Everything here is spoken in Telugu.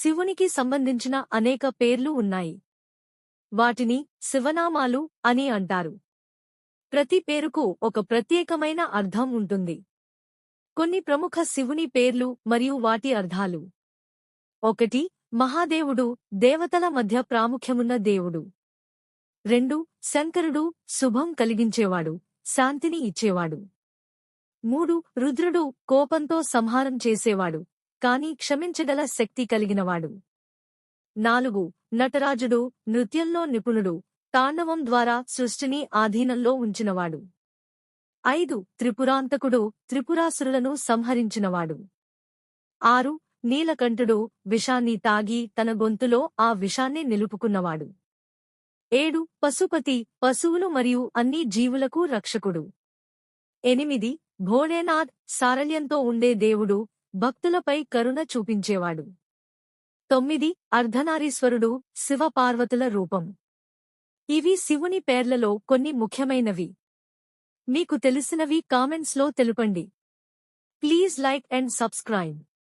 శివునికి సంబంధించిన అనేక పేర్లు ఉన్నాయి. వాటిని శివనామాలు అని అంటారు. ప్రతి పేరుకు ఒక ప్రత్యేకమైన అర్థం ఉంటుంది. కొన్ని ప్రముఖ శివుని పేర్లు మరియు వాటి అర్థాలు. ఒకటి మహాదేవుడు దేవతల మధ్య ప్రాముఖ్యమున్న దేవుడు. రెండు శంకరుడు శుభం కలిగించేవాడు శాంతిని ఇచ్చేవాడు. మూడు రుద్రుడు కోపంతో సంహారం చేసేవాడు. కాని క్షమించగల శక్తి కలిగినవాడు. నాలుగు నటరాజుడు నృత్యంలో నిపుణుడు తాండవం ద్వారా సృష్టిని ఆధీనంలో ఉంచినవాడు. ఐదు త్రిపురాంతకుడు త్రిపురాసురులను సంహరించినవాడు. ఆరు నీలకంఠుడు విషాన్ని తాగి తన గొంతులో ఆ విషాన్ని నిలుపుకున్నవాడు. ఏడు పశుపతి పశువులు మరియు అన్ని జీవులకు రక్షకుడు. ఎనిమిది భోలేనాథ్ సారళ్యంతో ఉండే దేవుడు భక్తులపై కరుణ చూపించేవాడు. తొమ్మిది అర్ధనారీశ్వరుడు శివపార్వతుల రూపం. ఇవి శివుని పేర్లలో కొన్ని ముఖ్యమైనవి. మీకు తెలిసినవి కామెంట్స్లో తెలుపండి. Please like and subscribe.